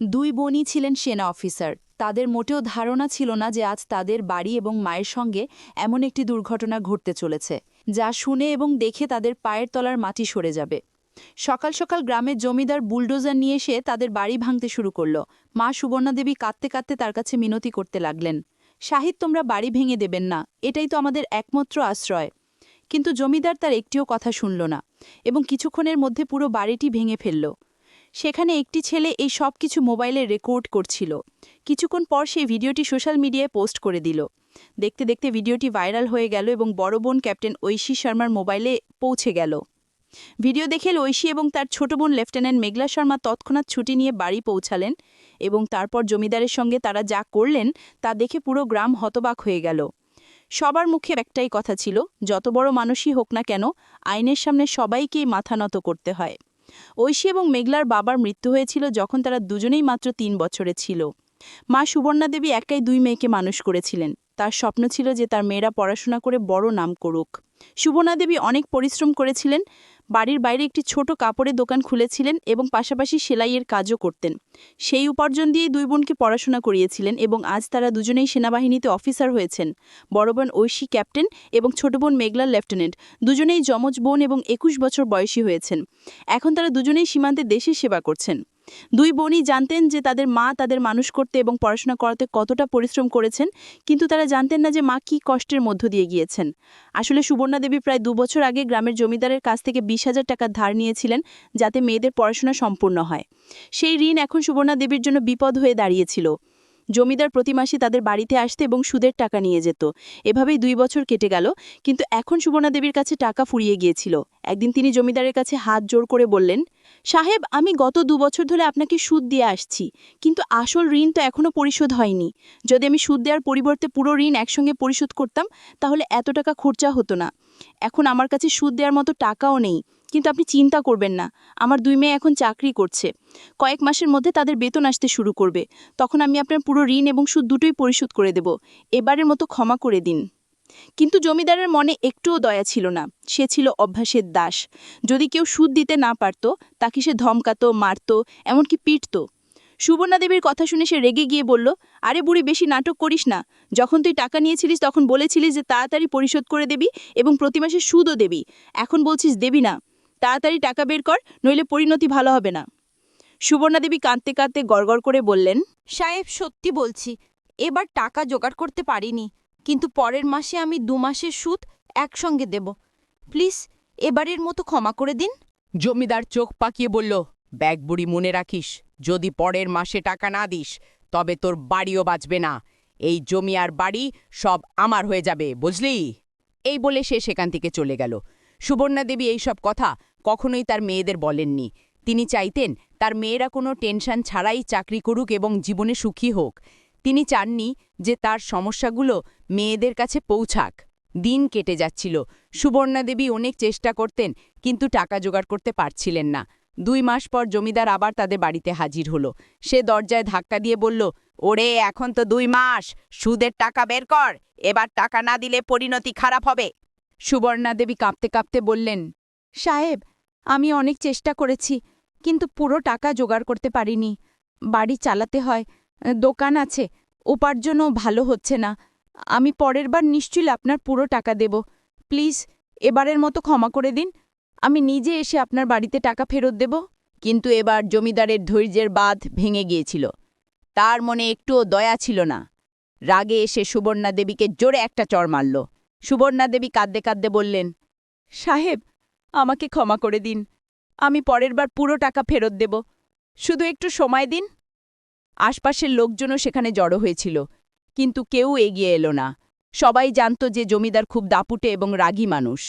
দুই বোনই ছিলেন সেনা অফিসার। তাদের মোটেও ধারণা ছিল না যে আজ তাদের বাড়ি এবং মায়ের সঙ্গে এমন একটি দুর্ঘটনা ঘটতে চলেছে, যা শুনে এবং দেখে তাদের পায়ের তলার মাটি সরে যাবে। সকাল সকাল গ্রামের জমিদার বুলডোজার নিয়ে এসে তাদের বাড়ি ভাঙতে শুরু করল। মা সুবর্ণাদেবী কাঁদতে কাঁদতে তার কাছে মিনতি করতে লাগলেন। শাহিদ তোমরা বাড়ি ভেঙে দেবেন না, এটাই তো আমাদের একমাত্র আশ্রয়। কিন্তু জমিদার তার একটিও কথা শুনল না এবং কিছুক্ষণের মধ্যে পুরো বাড়িটি ভেঙে ফেলল। সেখানে একটি ছেলে এই সব কিছু মোবাইলে রেকর্ড করছিল। কিছুক্ষণ পর সেই ভিডিওটি সোশ্যাল মিডিয়ায় পোস্ট করে দিল। দেখতে দেখতে ভিডিওটি ভাইরাল হয়ে গেল এবং বড় বোন ক্যাপ্টেন ঐশী শর্মার মোবাইলে পৌঁছে গেল। ভিডিও দেখে ঐশী এবং তার ছোট বোন লেফটেন্যান্ট মেঘলা শর্মা তৎক্ষণাৎ ছুটি নিয়ে বাড়ি পৌঁছালেন এবং তারপর জমিদারের সঙ্গে তারা যা করলেন তা দেখে পুরো গ্রাম হতবাক হয়ে গেল। সবার মুখে একটাই কথা ছিল, যত বড় মানুষই হোক না কেন, আইনের সামনে সবাইকেই মাথা নত করতে হয়। ঐশী এবং মেঘলার বাবার মৃত্যু হয়েছিল যখন তারা দুজনেই মাত্র তিন বছরে ছিল। মা সুবর্ণা দেবী একাই দুই মেয়েকে মানুষ করেছিলেন। তার স্বপ্ন ছিল যে তার মেয়েরা পড়াশোনা করে বড় নাম করুক। সুবর্ণা দেবী অনেক পরিশ্রম করেছিলেন বাড়ির বাইরে একটি ছোট কাপড়ের দোকান খুলেছিলেন এবং পাশাপাশি সেলাইয়ের কাজও করতেন। সেই উপার্জন দিয়েই দুই বোনকে পড়াশোনা করিয়েছিলেন এবং আজ তারা দুজনেই সেনাবাহিনীতে অফিসার হয়েছেন। বড় বোন ঐশী ক্যাপ্টেন এবং ছোট বোন মেঘলা লেফটেন্যান্ট। দুজনেই যমজ বোন এবং একুশ বছর বয়সী হয়েছেন। এখন তারা দুজনেই সীমান্তে দেশের সেবা করছেন। দুই বোনই জানতেন যে তাদের মা তাদের মানুষ করতে এবং পড়াশোনা করাতে কতটা পরিশ্রম করেছেন, কিন্তু তারা জানতেন না যে মা কী কষ্টের মধ্য দিয়ে গিয়েছেন। আসলে সুবর্ণা দেবী প্রায় দু বছর আগে গ্রামের জমিদারের কাছ থেকে বিশ হাজার টাকা ধার নিয়েছিলেন যাতে মেয়েদের পড়াশোনা সম্পূর্ণ হয়। সেই ঋণ এখন সুবর্ণা দেবীর জন্য বিপদ হয়ে দাঁড়িয়েছিল। জমিদার প্রতি মাসে তাদের বাড়িতে আসতে এবং সুদের টাকা নিয়ে যেত। এভাবেই দুই বছর কেটে গেল, কিন্তু এখন সুবর্ণা দেবীর কাছে টাকা ফুরিয়ে গিয়েছিল। একদিন তিনি জমিদারের কাছে হাত জোর করে বললেন, সাহেব, আমি গত দু বছর ধরে আপনাকে সুদ দিয়ে আসছি, কিন্তু আসল ঋণ তো এখনও পরিশোধ হয়নি। যদি আমি সুদ দেওয়ার পরিবর্তে পুরো ঋণ একসঙ্গে পরিশোধ করতাম, তাহলে এত টাকা খরচা হতো না। এখন আমার কাছে সুদ দেওয়ার মতো টাকাও নেই। কিন্তু আপনি চিন্তা করবেন না। আমার দুই মেয়ে এখন চাকরি করছে। কয়েক মাসের মধ্যে তাদের বেতন আসতে শুরু করবে। তখন আমি আপনার পুরো ঋণ এবং সুদ দুটোই পরিশোধ করে দেব। এবারের মতো ক্ষমা করে দিন। কিন্তু জমিদারের মনে একটুও দয়া ছিল না। সে ছিল অভ্যাসের দাস। যদি কেউ সুদ দিতে না পারত, তাকে সে ধমকাতো, মারত, এমনকি পিটত। সুবর্ণা দেবীর কথা শুনে সে রেগে গিয়ে বলল, আরে বুড়ি, বেশি নাটক করিস না। যখন তুই টাকা নিয়েছিলিস, তখন বলেছিলিস যে তাড়াতাড়ি পরিশোধ করে দেবি এবং প্রতি মাসে সুদও দেবি। এখন বলছিস দেবি না। তাড়াতাড়ি টাকা বের কর নইলে পরিণতি ভালো হবে না। সুবর্ণাদেবী কাঁদতে কাঁদতে গড়গড় করে বললেন সাহেব সত্যি বলছি এবার টাকা জোগাড় করতে পারিনি কিন্তু পরের মাসে আমি দু মাসের সুদ একসঙ্গে দেব। প্লিজ এবারের মতো ক্ষমা করে দিন। জমিদার চোখ পাকিয়ে বলল ব্যাগ বুড়ি মনে রাখিস যদি পরের মাসে টাকা না দিস তবে তোর বাড়িও বাঁচবে না। এই জমি আর বাড়ি সব আমার হয়ে যাবে বুঝলি? এই বলে সে সেখান থেকে চলে গেল। সুবর্ণা দেবী এইসব কথা কখনোই তার মেয়েদের বলেননি। তিনি চাইতেন তার মেয়েরা কোনো টেনশন ছাড়াই চাকরি করুক এবং জীবনে সুখী হোক। তিনি চাননি যে তার সমস্যাগুলো মেয়েদের কাছে পৌঁছাক। দিন কেটে যাচ্ছিল। সুবর্ণা দেবী অনেক চেষ্টা করতেন, কিন্তু টাকা জোগাড় করতে পারছিলেন না। দুই মাস পর জমিদার আবার তাদের বাড়িতে হাজির হলো। সে দরজায় ধাক্কা দিয়ে বলল, ওরে, এখন তো দুই মাস, সুদের টাকা বের কর, এবার টাকা না দিলে পরিণতি খারাপ হবে। সুবর্ণা দেবী কাঁপতে কাঁপতে বললেন সাহেব, আমি অনেক চেষ্টা করেছি, কিন্তু পুরো টাকা জোগাড় করতে পারিনি। বাড়ি চালাতে হয়, দোকান আছে, উপার্জনও ভালো হচ্ছে না। আমি পরের বার নিশ্চয়ই আপনার পুরো টাকা দেব। প্লিজ, এবারের মতো ক্ষমা করে দিন। আমি নিজে এসে আপনার বাড়িতে টাকা ফেরত দেব, কিন্তু এবার জমিদারের ধৈর্যের বাঁধ ভেঙে গিয়েছিল। তার মনে একটুও দয়া ছিল না। রাগে এসে সুবর্ণা দেবীকে জোরে একটা চড় মারল। সুবর্ণা দেবী কাঁদতে কাঁদতে বললেন, সাহেব আমাকে ক্ষমা করে দিন। আমি পরের বার পুরো টাকা ফেরত দেব। শুধু একটু সময় দিন। আশপাশের লোকজনও সেখানে জড়ো হয়েছিল, কিন্তু কেউ এগিয়ে এলো না। সবাই জানত যে জমিদার খুব দাপুটে এবং রাগী মানুষ।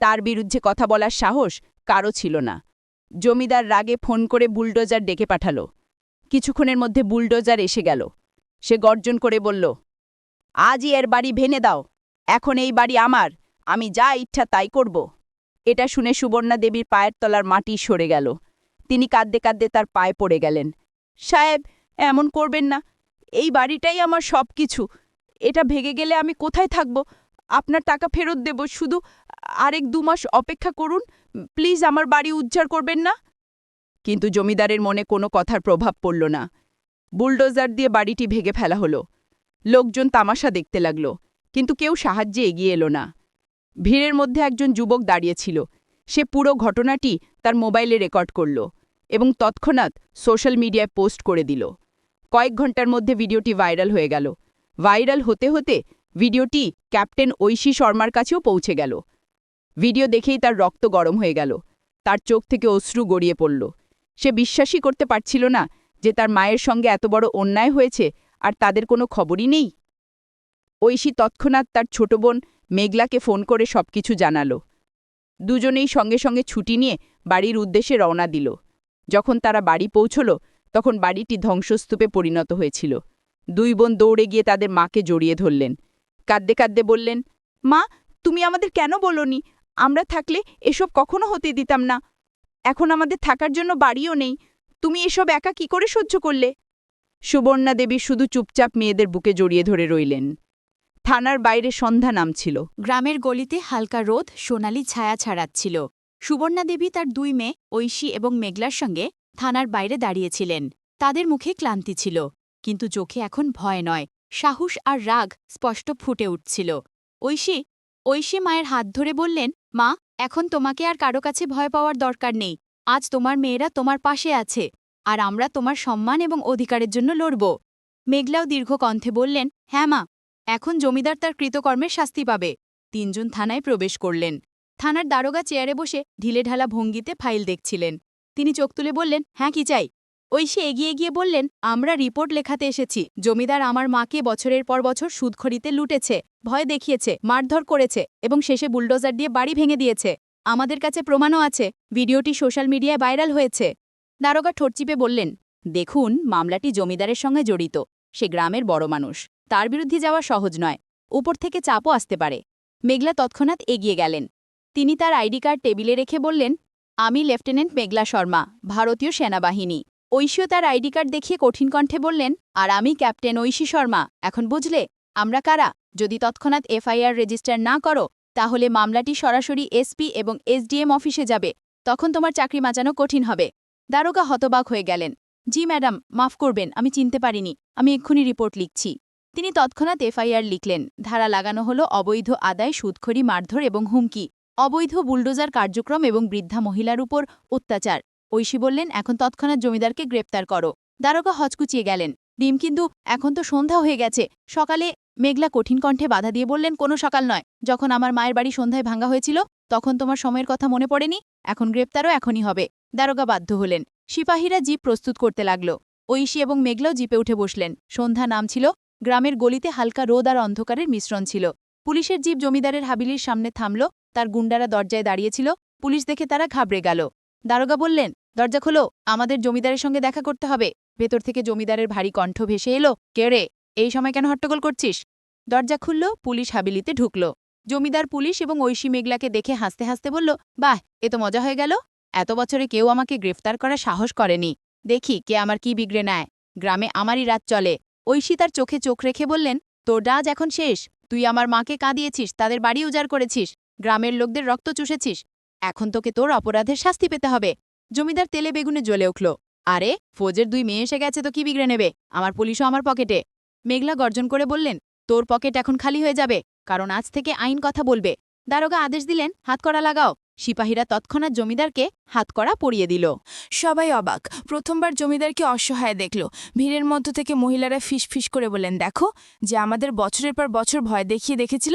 তার বিরুদ্ধে কথা বলার সাহস কারও ছিল না। জমিদার রাগে ফোন করে বুলডোজার ডেকে পাঠাল। কিছুক্ষণের মধ্যে বুলডোজার এসে গেল। সে গর্জন করে বলল, আজই এর বাড়ি ভেনে দাও। এখন এই বাড়ি আমার। আমি যা ইচ্ছা তাই করব। এটা শুনে সুবর্ণা দেবীর পায়ের তলার মাটি সরে গেল। তিনি কাঁদতে কাঁদতে তার পায়ে পড়ে গেলেন। সাহেব, এমন করবেন না। এই বাড়িটাই আমার সব কিছু এটা ভেঙে গেলে আমি কোথায় থাকব? আপনার টাকা ফেরত দেব। শুধু আরেক দু মাস অপেক্ষা করুন। প্লিজ আমার বাড়ি উজ্জার করবেন না? কিন্তু জমিদারের মনে কোনো কথার প্রভাব পড়ল না। বুলডোজার দিয়ে বাড়িটি ভেঙে ফেলা হলো। লোকজন তামাশা দেখতে লাগল, কিন্তু কেউ সাহায্যে এগিয়ে এলো না। ভিড়ের মধ্যে একজন যুবক দাঁড়িয়েছিল। সে পুরো ঘটনাটি তার মোবাইলে রেকর্ড করল এবং তৎক্ষণাৎ সোশ্যাল মিডিয়ায় পোস্ট করে দিল। কয়েক ঘণ্টার মধ্যে ভিডিওটি ভাইরাল হয়ে গেল। ভাইরাল হতে হতে ভিডিওটি ক্যাপ্টেন ঐশী শর্মার কাছেও পৌঁছে গেল। ভিডিও দেখেই তার রক্ত গরম হয়ে গেল। তার চোখ থেকে অশ্রু গড়িয়ে পড়ল। সে বিশ্বাসই করতে পারছিল না যে তার মায়ের সঙ্গে এত বড় অন্যায় হয়েছে আর তাদের কোনো খবরই নেই। ঐশী তৎক্ষণাৎ তার ছোট বোন মেঘলাকে ফোন করে সবকিছু জানালো। দুজনেই সঙ্গে সঙ্গে ছুটি নিয়ে বাড়ির উদ্দেশ্যে রওনা দিল। যখন তারা বাড়ি পৌঁছল, তখন বাড়িটি ধ্বংসস্তূপে পরিণত হয়েছিল। দুই বোন দৌড়ে গিয়ে তাদের মাকে জড়িয়ে ধরলেন। কাঁদতে কাঁদতে বললেন, মা, তুমি আমাদের কেন বলনি? আমরা থাকলে এসব কখনো হতে দিতাম না। এখন আমাদের থাকার জন্য বাড়িও নেই। তুমি এসব একা কি করে সহ্য করলে? সুবর্ণা দেবী শুধু চুপচাপ মেয়েদের বুকে জড়িয়ে ধরে রইলেন। থানার বাইরে সন্ধ্যা নামছিল। গ্রামের গলিতে হালকা রোদ, সোনালি ছায়া ছাড়াচ্ছিল। সুবর্ণা দেবী তার দুই মেয়ে, ঐশী এবং মেঘলার সঙ্গে থানার বাইরে দাঁড়িয়েছিলেন। তাদের মুখে ক্লান্তি ছিল, কিন্তু চোখে এখন ভয় নয়, সাহস আর রাগ স্পষ্ট ফুটে উঠছিল। ঐশী ঐশী মায়ের হাত ধরে বললেন, মা, এখন তোমাকে আর কারও কাছে ভয় পাওয়ার দরকার নেই। আজ তোমার মেয়েরা তোমার পাশে আছে, আর আমরা তোমার সম্মান এবং অধিকারের জন্য লড়ব। মেঘলাও দীর্ঘ কণ্ঠে বললেন হ্যাঁ মা। এখন জমিদার তার কৃতকর্মের শাস্তি পাবে। তিনজন থানায় প্রবেশ করলেন। থানার দারোগা চেয়ারে বসে ঢিলেঢালা ভঙ্গিতে ফাইল দেখছিলেন। তিনি চোখ তুলে বললেন হ্যাঁ কি চাই? ঐশী এগিয়ে গিয়ে বললেন, আমরা রিপোর্ট লেখাতে এসেছি। জমিদার আমার মাকে বছরের পর বছর সুদখড়িতে লুটেছে, ভয় দেখিয়েছে, মারধর করেছে এবং শেষে বুলডোজার দিয়ে বাড়ি ভেঙে দিয়েছে। আমাদের কাছে প্রমাণও আছে, ভিডিওটি সোশ্যাল মিডিয়ায় ভাইরাল হয়েছে। দারোগা ঠোঁটচিপে বললেন, দেখুন, মামলাটি জমিদারের সঙ্গে জড়িত। সে গ্রামের বড় মানুষ। তার বিরুদ্ধে যাওয়া সহজ নয়। উপর থেকে চাপও আসতে পারে। মেঘলা তৎক্ষণাৎ এগিয়ে গেলেন। তিনি তার আইডি কার্ড টেবিলে রেখে বললেন, আমি লেফটেন্যান্ট মেঘলা শর্মা, ভারতীয় সেনাবাহিনী। ঐশীও তার আইডি কার্ড দেখিয়ে কঠিন কণ্ঠে বললেন, আর আমি ক্যাপ্টেন ঐশী শর্মা। এখন বুঝলে, আমরা কারা? যদি তৎক্ষণাৎ এফআইআর রেজিস্টার না করো, তাহলে মামলাটি সরাসরি এসপি এবং এসডিএম অফিসে যাবে। তখন তোমার চাকরি বাঁচানো কঠিন হবে। দারোগা হতবাক হয়ে গেলেন, জি ম্যাডাম, মাফ করবেন, আমি চিনতে পারিনি। আমি এক্ষুনি রিপোর্ট লিখছি। তিনি তৎক্ষণাৎ এফআইআর লিখলেন। ধারা লাগানো হল অবৈধ আদায়, সুদখড়ি, মারধর এবং হুমকি। অবৈধ বুলডোজার কার্যক্রম এবং বৃদ্ধা মহিলার উপর অত্যাচার। ঐশী বললেন, এখন তৎক্ষণাৎ জমিদারকে গ্রেপ্তার করো। দারোগা হচকুচিয়ে গেলেন। ডিম, কিন্তু এখন তো সন্ধ্যা হয়ে গেছে। সকালে মেঘলা কঠিন কণ্ঠে বাধা দিয়ে বললেন, কোনো সকাল নয়। যখন আমার মায়ের বাড়ি সন্ধ্যায় ভাঙ্গা হয়েছিল, তখন তোমার সময়ের কথা মনে পড়েনি? এখন গ্রেপ্তারও এখনই হবে। দারোগা বাধ্য হলেন। সিপাহীরা জিপ প্রস্তুত করতে লাগল। ঐশী এবং মেঘলাও জিপে উঠে বসলেন। সন্ধ্যা নাম ছিল গ্রামের গলিতে হালকা রোদ আর অন্ধকারের মিশ্রণ ছিল। পুলিশের জীব জমিদারের হাবিলির সামনে থামল, তার গুন্ডারা দরজায় দাঁড়িয়েছিল, পুলিশ দেখে তারা ঘাবড়ে গেল। দারোগা বললেন, দরজা খোলো, আমাদের জমিদারের সঙ্গে দেখা করতে হবে। ভেতর থেকে জমিদারের ভারী কণ্ঠ ভেসে এলো, কে রে, এই সময় কেন হট্টগোল করছিস? দরজা খুলল, পুলিশ হাবিলিতে ঢুকল। জমিদার পুলিশ এবং ঐশী মেঘলাকে দেখে হাসতে হাসতে বলল, বাহ, এ তো মজা হয়ে গেল। এত বছরে কেউ আমাকে গ্রেফতার করার সাহস করেনি। দেখি কে আমার কি বিগড়ে নেয়। গ্রামে আমারই রাত চলে। ঐশী তার চোখে চোখ রেখে বললেন, তোর ডাজ এখন শেষ। তুই আমার মাকে কাঁদিয়েছিস, তাদের বাড়ি উজাড় করেছিস, গ্রামের লোকদের রক্ত চুষেছিস। এখন তোকে তোর অপরাধের শাস্তি পেতে হবে। জমিদার তেলে বেগুনে জ্বলে উঠল, আরে, ফৌজের দুই মেয়ে এসে গেছে তো কি বিগড়ে নেবে? আমার পুলিশও আমার পকেটে। মেঘলা গর্জন করে বললেন, তোর পকেট এখন খালি হয়ে যাবে, কারণ আজ থেকে আইন কথা বলবে। দারোগা আদেশ দিলেন হাতকড়া লাগাও। সিপাহীরা তৎক্ষণাৎ জমিদারকে হাতকড়া পরিয়ে দিল। সবাই অবাক। প্রথমবার জমিদারকে অসহায় দেখল। ভিড়ের মধ্য থেকে মহিলারা ফিসফিস করে বলেন দেখো, যে আমাদের বছরের পর বছর ভয় দেখিয়ে দেখেছিল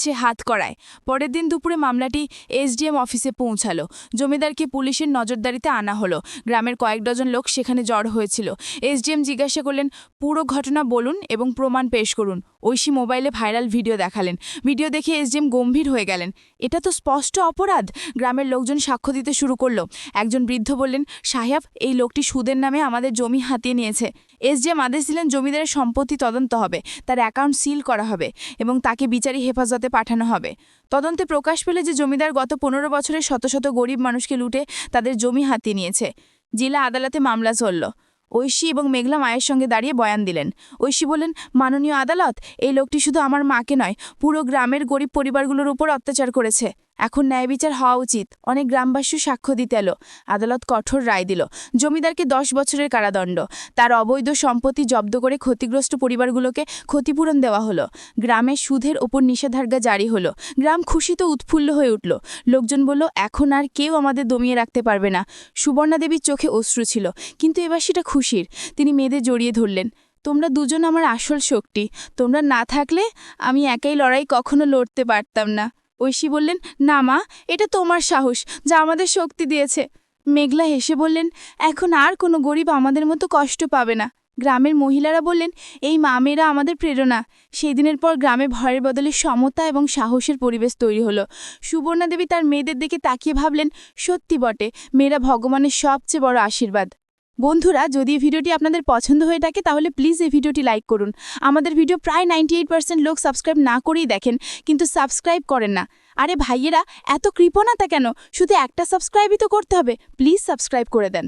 সে হাত করায়। পরের দিন দুপুরে মামলাটি এসডিএম অফিসে পৌঁছালো। জমিদারকে পুলিশের নজরদারিতে আনা হলো। গ্রামের কয়েক ডজন লোক সেখানে জড় হয়েছিল। এসডিএম জিজ্ঞাসা করলেন, পুরো ঘটনা বলুন এবং প্রমাণ পেশ করুন। ঐশী মোবাইলে ভাইরাল ভিডিও দেখালেন। ভিডিও দেখে এসডিএম গম্ভীর হয়ে গেলেন। এটা তো স্পষ্ট অপরাধ। গ্রামের লোকজন সাক্ষ্য দিতে শুরু করল একজন বৃদ্ধ বললেন, সাহেব, এই লোকটি সুদের নামে আমাদের জমি হাতিয়ে নিয়েছে। এসডিএম আদেশ দিলেন, জমিদারের সম্পত্তি তদন্ত হবে, তার অ্যাকাউন্ট সিল করা হবে এবং তাকে বিচারী হেফাজতে পাঠানো হবে। তদন্তে প্রকাশ পেলে যে জমিদার গত পনেরো বছরে শত শত গরিব মানুষকে লুটে তাদের জমি হাতিয়ে নিয়েছে। জেলা আদালতে মামলা চলল। ঐশী এবং মেঘলা মায়ের সঙ্গে দাঁড়িয়ে বয়ান দিলেন। ঐশী বলেন মাননীয় আদালত, এই লোকটি শুধু আমার মাকে নয়, পুরো গ্রামের গরিব পরিবারগুলোর উপর অত্যাচার করেছে। এখন ন্যায় বিচার হওয়া উচিত। অনেক গ্রামবাসী সাক্ষ্য দিতে এলো। আদালত কঠোর রায় দিল। জমিদারকে দশ বছরের কারাদণ্ড। তার অবৈধ সম্পত্তি জব্দ করে ক্ষতিগ্রস্ত পরিবারগুলোকে ক্ষতিপূরণ দেওয়া হলো। গ্রামে সুদের ওপর নিষেধাজ্ঞা জারি হলো। গ্রাম খুশিতে উৎফুল্ল হয়ে উঠল। লোকজন বলল, এখন আর কেউ আমাদের দমিয়ে রাখতে পারবে না। সুবর্ণা দেবীর চোখে অশ্রু ছিল। কিন্তু এবার সেটা খুশির। তিনি মেয়েদের জড়িয়ে ধরলেন। তোমরা দুজন আমার আসল শক্তি। তোমরা না থাকলে আমি একাই লড়াই কখনো লড়তে পারতাম না। ঐশী বললেন, না মা, এটা তোমার সাহস যা আমাদের শক্তি দিয়েছে। মেঘলা হেসে বললেন, এখন আর কোনো গরিব আমাদের মতো কষ্ট পাবে না। গ্রামের মহিলারা বললেন, এই মা মেয়েরা আমাদের প্রেরণা। সেই দিনের পর গ্রামে ভয়ের বদলে সমতা এবং সাহসের পরিবেশ তৈরি হলো। সুবর্ণা দেবী তার মেয়েদের দিকে তাকিয়ে ভাবলেন, সত্যি বটে, মেয়েরা ভগবানের সবচেয়ে বড় আশীর্বাদ। বন্ধুরা, যদি ভিডিওটি আপনাদের পছন্দ হয়ে থাকে, তাহলে প্লিজ এই ভিডিওটি লাইক করুন। আমাদের ভিডিও প্রায় নাইনটি লোক সাবস্ক্রাইব না করেই দেখেন, কিন্তু সাবস্ক্রাইব করেন না। আরে ভাইয়েরা, এত কৃপণতা কেন? শুধু একটা সাবস্ক্রাইবই তো করতে হবে। প্লিজ সাবস্ক্রাইব করে দেন।